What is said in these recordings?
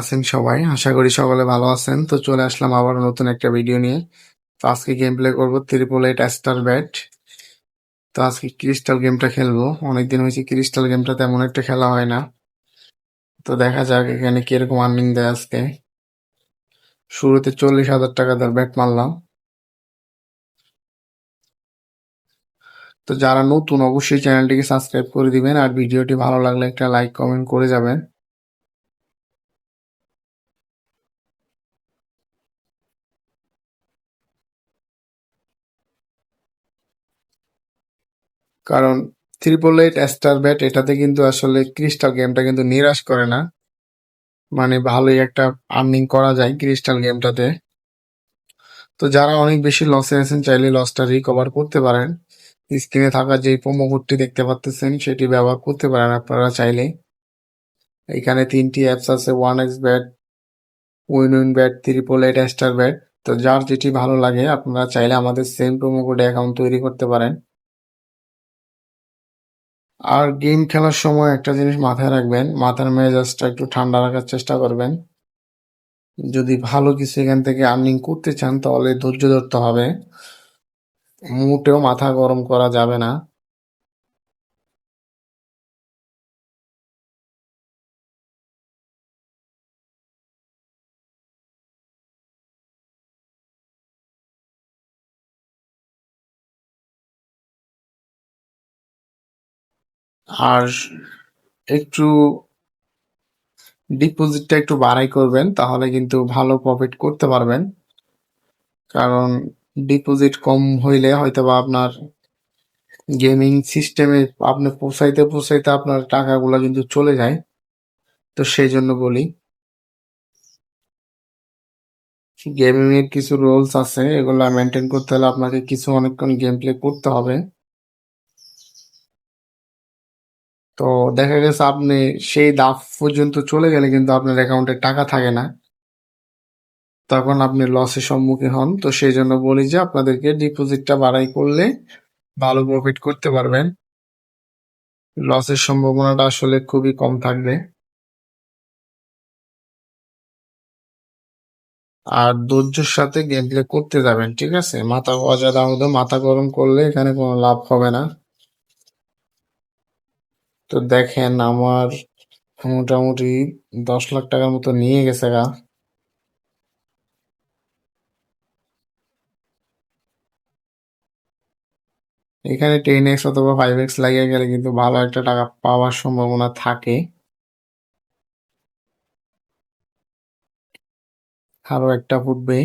আছেন সবাই? আশা করি সকলে ভালো আছেন। তো চলে আসলাম আবারও নতুন একটা ভিডিও নিয়ে। তো আজকে গেম প্লে করব ত্রিপল এইট স্টার ব্যাট। তো আজকে ক্রিস্টাল গেমটা খেলব। অনেকদিন হয়েছে ক্রিস্টাল গেমটা তেমন একটা খেলা হয় না। তো দেখা যাক এখানে কীরকম আর্নিং দেয় আজকে। শুরুতে চল্লিশ হাজার টাকা তার ব্যাট মারলাম। তো যারা নতুন অবশ্যই চ্যানেলটিকে সাবস্ক্রাইব করে দিবেন আর ভিডিওটি ভালো লাগলে একটা লাইক কমেন্ট করে যাবেন। কারণ ট্রিপল এইট স্টার ব্যাট এটাতে কিন্তু আসলে ক্রিস্টাল গেমটা কিন্তু নিরাশ করে না। মানে ভালোই একটা আর্নিং করা যায় ক্রিস্টাল গেমটাতে তো যারা অনেক বেশি লসে আছেন, চাইলে লসটা রিকভার করতে পারেন। স্ক্রিনে থাকা যে প্রোমো কোডটি দেখতে পাচ্ছেন সেটি ব্যবহার করতে পারেন আপনারা চাইলে। এখানে তিনটি অ্যাপস আছে one X bet win win bet triple eight star bet তো যার যেটি ভালো লাগে, আপনারা চাইলে আমাদের সেম প্রোমো কোডে অ্যাকাউন্ট তৈরি করতে পারেন। আর গেম খেলার সময় একটা জিনিস মাথায় রাখবেন, মাথার মেজাজটা একটু ঠান্ডা রাখার চেষ্টা করবেন। যদি ভালো কিছু এখান থেকে আর্নিং করতে চান, তাহলে ধৈর্য ধরতে হবে। মোটেও মাথা গরম করা যাবে না। আর একটু ডিপোজিটটা একটু বাড়াই করবেন, তাহলে কিন্তু ভালো প্রফিট করতে পারবেন। কারণ ডিপোজিট কম হইলে হয়তো বা আপনার গেমিং সিস্টেমে আপনি পোষাইতে পোষাইতে আপনার টাকাগুলো কিন্তু চলে যায়। তো সেই জন্য বলি গেমিং এর কিছু রোলস আছে, এগুলা মেনটেন করতে হলে আপনাকে কিছু অনেকক্ষণ গেম প্লে করতে হবে। তো দেখা গেছে আপনি সেই দাফ পর্যন্ত চলে গেলে কিন্তু আপনার অ্যাকাউন্টে টাকা থাকে না। তখন আপনি লসের সম্মুখীন হন। তো সেই জন্য বলি যে আপনাদেরকে ডিপোজিটটা বাড়াই করলে ভালো প্রফিট করতে পারবেন। লসের সম্ভাবনাটা আসলে খুবই কম থাকবে। আর ধৈর্যের সাথে গেম প্লে করতে যাবেন, ঠিক আছে? মাথা অজাদা হতো মাথা গরম করলে এখানে কোনো লাভ হবে না। তো দেখেন আমার মোটামুটি দশ লাখ টাকার মতো নিয়ে গেছে গা। এখানে টেন এক্স অথবা ফাইভ এক্স লাগিয়ে গেলে কিন্তু ভালো একটা টাকা পাওয়ার সম্ভাবনা থাকে। আরও একটা ফুটবে।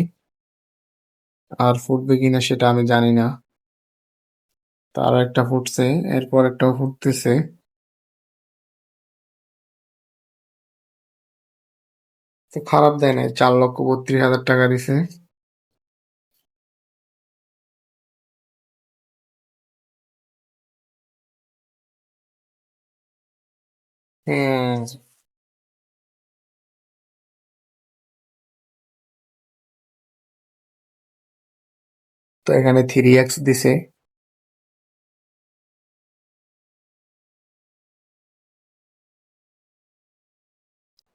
আর ফুটবে কিনা সেটা আমি জানি না। তার একটা ফুটছে, এরপর একটাও ফুটতেছে। খারাপ দেয় নাই, চার লক্ষ বত্রিশ হাজার টাকা দিছে। হুম তো এখানে থ্রি এক্স দিছে।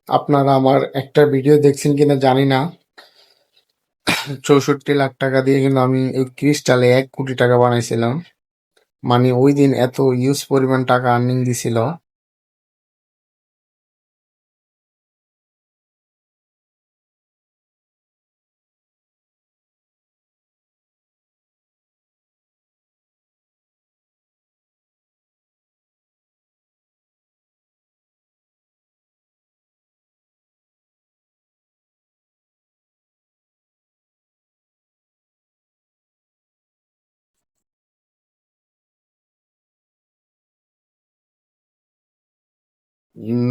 আপনারা আমার একটা ভিডিও দেখছেন কিনা জানি না। চৌষট্টি লাখ টাকা দিয়ে কিন্তু আমি ওই ক্রিস্টালে এক কোটি টাকা বানাইছিলাম। মানে ওই দিন এত ইউজ পরিমাণ টাকা আর্নিং দিছিল।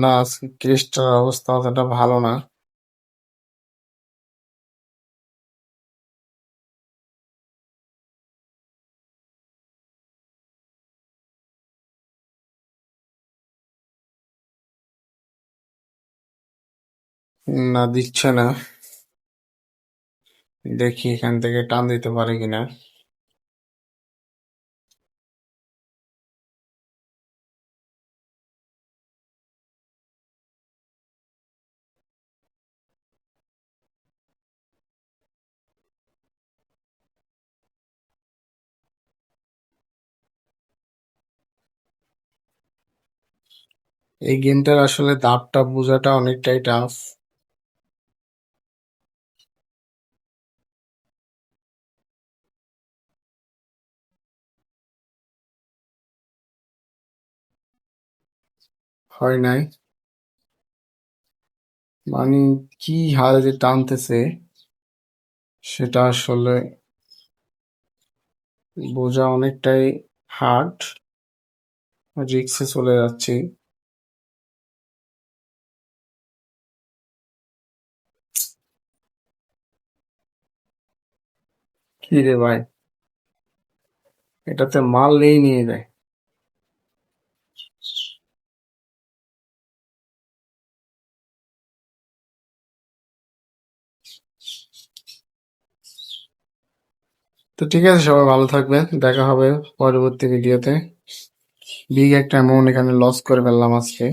না আজকে ক্রিস্টাল অবস্থা অতটা ভালো না। না, দিচ্ছে না। দেখি এখান থেকে টান দিতে পারে কিনা। এই গেমটার আসলে দাপটা বোঝাটা অনেকটাই টাফ হয় নাই? মানে কি হারে যে টানতেছে, সেটা আসলে বোঝা অনেকটাই হার্ড রিক্সে চলে যাচ্ছি। কি রে ভাই? এটাতে মারলেই নিয়ে যায়। তো ঠিক আছে, সবাই ভালো থাকবেন। দেখা হবে পরবর্তী ভিডিওতে বিগ একটা অ্যামাউন্ট এখানে লস করে ফেললাম আজকে।